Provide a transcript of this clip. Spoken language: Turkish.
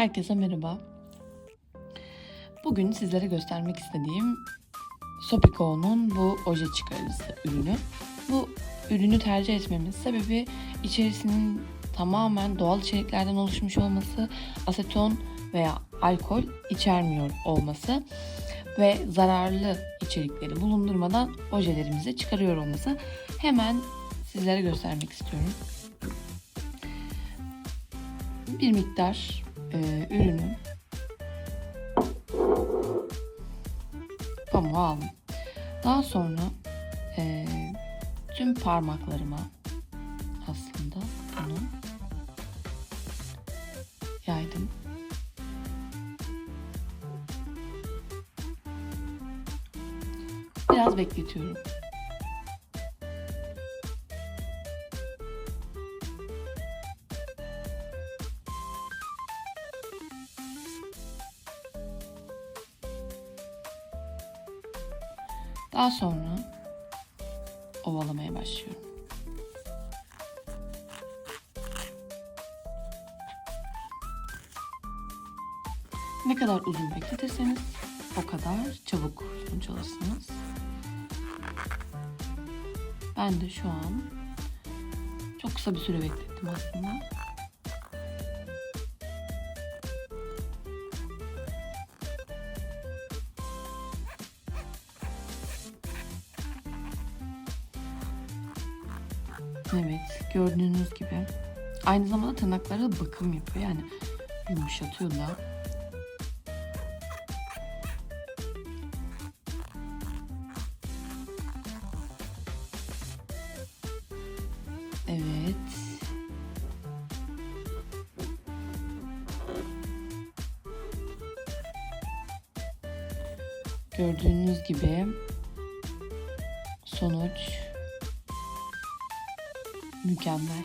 Herkese merhaba. Bugün sizlere göstermek istediğim Sopico'nun bu oje çıkarıcısı ürünü. Bu ürünü tercih etmemin sebebi içerisinin tamamen doğal içeriklerden oluşmuş olması, aseton veya alkol içermiyor olması ve zararlı içerikleri bulundurmadan ojelerimizi çıkarıyor olması. Hemen sizlere göstermek istiyorum. Bir miktar e, ürünü pamuğa aldım. Daha sonra e, tüm parmaklarıma aslında bunu yaydım. Biraz bekletiyorum. Daha sonra ovalamaya başlıyorum. Ne kadar uzun bekletirseniz o kadar çabuk sonuç alırsınız. Ben de şu an çok kısa bir süre beklettim aslında. Evet, gördüğünüz gibi. Aynı zamanda tırnaklara da bakım yapıyor. Yani yumuşatıyor da. Evet. Gördüğünüz gibi sonuç mükemmel.